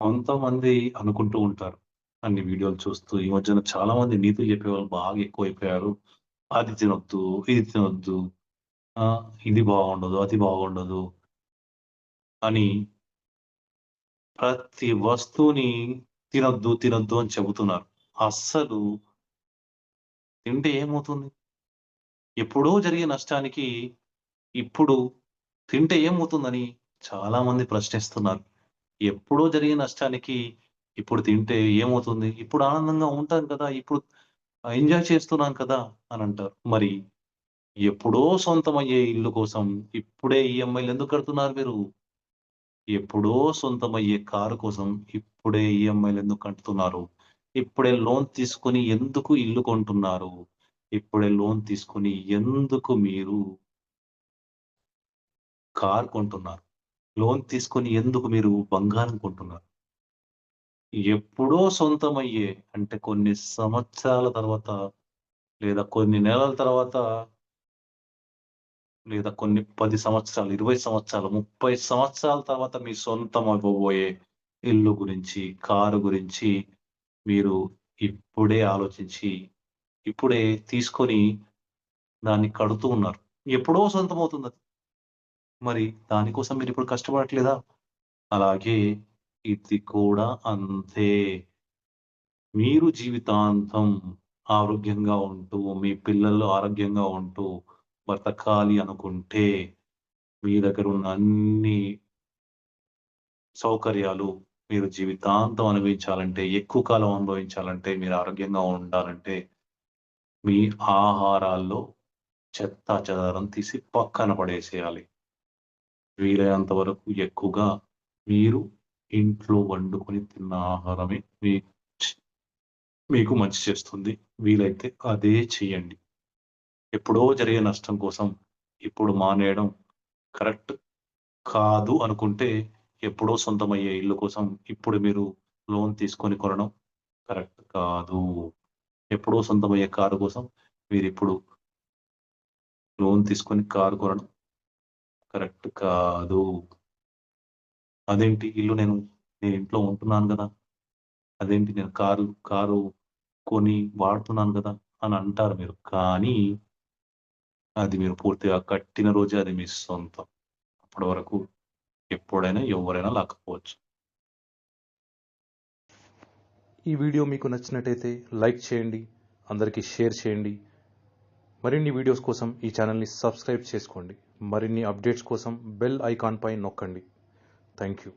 కొంతమంది అనుకుంటూ ఉంటారు. అన్ని వీడియోలు చూస్తూ ఈ మధ్యన చాలా మంది నీతులు చెప్పేవాళ్ళు బాగా ఎక్కువైపోయారు. అది తినొద్దు, ఇది తినొద్దు. ఆ ఇది బాగుండదు, అది బాగుండదు. అని ప్రతి వస్తువుని తినొద్దు, తినొద్దు అని చెబుతున్నారు. అస్సలు తింటే ఏమవుతుంది? ఎప్పుడో జరిగే నష్టానికి ఇప్పుడు తింటే ఏమవుతుందని చాలా మంది ప్రశ్నిస్తున్నారు. ఎప్పుడో జరిగే నష్టానికి ఇప్పుడు తింటే ఏమవుతుంది? ఇప్పుడు ఆనందంగా ఉంటాం కదా! ఇప్పుడు ఎంజాయ్ చేస్తున్నాం కదా! అని అంటారు మరి ఎప్పుడో సొంతమయ్యే ఇల్లు కోసం ఇప్పుడే ఈఎంఐలు ఎందుకు కడుతున్నారు మీరు? ఎప్పుడో సొంతమయ్యే కారు కోసం ఇప్పుడే ఈఎంఐలు ఎందుకు కడుతున్నారు? ఇప్పుడే లోన్ తీసుకొని ఎందుకు ఇల్లు కొంటున్నారు? ఇప్పుడే లోన్ తీసుకుని ఎందుకు మీరు కారు కొంటున్నారు? లోన్ తీసుకొని ఎందుకు మీరు బంగారం కొంటున్నారు? ఎప్పుడో సొంతమయ్యే అంటే కొన్ని సంవత్సరాల తర్వాత లేదా కొన్ని నెలల తర్వాత లేదా కొన్ని పది సంవత్సరాలు, 20 సంవత్సరాలు, 30 సంవత్సరాల తర్వాత మీ సొంతం అవ్వబోయే ఇల్లు గురించి, కారు గురించి మీరు ఇప్పుడే ఆలోచించి, ఇప్పుడే తీసుకొని దాన్ని కడుతూ ఉన్నారు. ఎప్పుడో సొంతం అవుతుంది మరి దానికోసం మీరు ఇప్పుడు కష్టపడట్లేదా? అలాగే ఇది కూడా అంతే. మీరు జీవితాంతం ఆరోగ్యంగా ఉంటూ, మీ పిల్లలు ఆరోగ్యంగా ఉంటూ బ్రతకాలి అనుకుంటే, మీ దగ్గర ఉన్న అన్ని సౌకర్యాలు మీరు జీవితాంతం అనుభవించాలంటే, ఎక్కువ కాలం అనుభవించాలంటే, మీరు ఆరోగ్యంగా ఉండాలంటే, మీ ఆహారాల్లో చెత్త చెదారం తీసి పక్కన పడేసేయాలి. వీలైనంత వరకు ఎక్కువగా మీరు ఇంట్లో వండుకొని తిన్న ఆహారమే మీ మీకు మంచి చేస్తుంది. వీలైతే అదే చేయండి. ఎప్పుడో జరిగే నష్టం కోసం ఇప్పుడు మానేయడం కరెక్ట్ కాదు అనుకుంటే, ఎప్పుడో సొంతమయ్యే ఇల్లు కోసం ఇప్పుడు మీరు లోన్ తీసుకొని కొనడం కరెక్ట్ కాదు. ఎప్పుడో సొంతమయ్యే కారు కోసం మీరిప్పుడు లోన్ తీసుకొని కారు కొనడం కరెక్ట్ కాదు. అదేంటి ఇల్లు నేను నేను ఇంట్లో ఉంటున్నాను కదా అదేంటి నేను కారు కారు కొని వాడుతున్నాను కదా అని అంటారు మీరు. కానీ అది మీరు పూర్తిగా కట్టిన రోజే అది మీ సొంతం. అప్పటి వరకు ఎప్పుడైనా ఎవరైనా లాక్కపోవచ్చు. ఈ వీడియో మీకు నచ్చినట్టయితే లైక్ చేయండి. అందరికీ షేర్ చేయండి. మరిన్ని వీడియోస్ కోసం ఈ ఛానల్‌ని సబ్స్క్రైబ్ చేసుకోండి. మరిన్ని అప్డేట్స్ కోసం బెల్ ఐకాన్‌పై నొక్కండి. Thank you.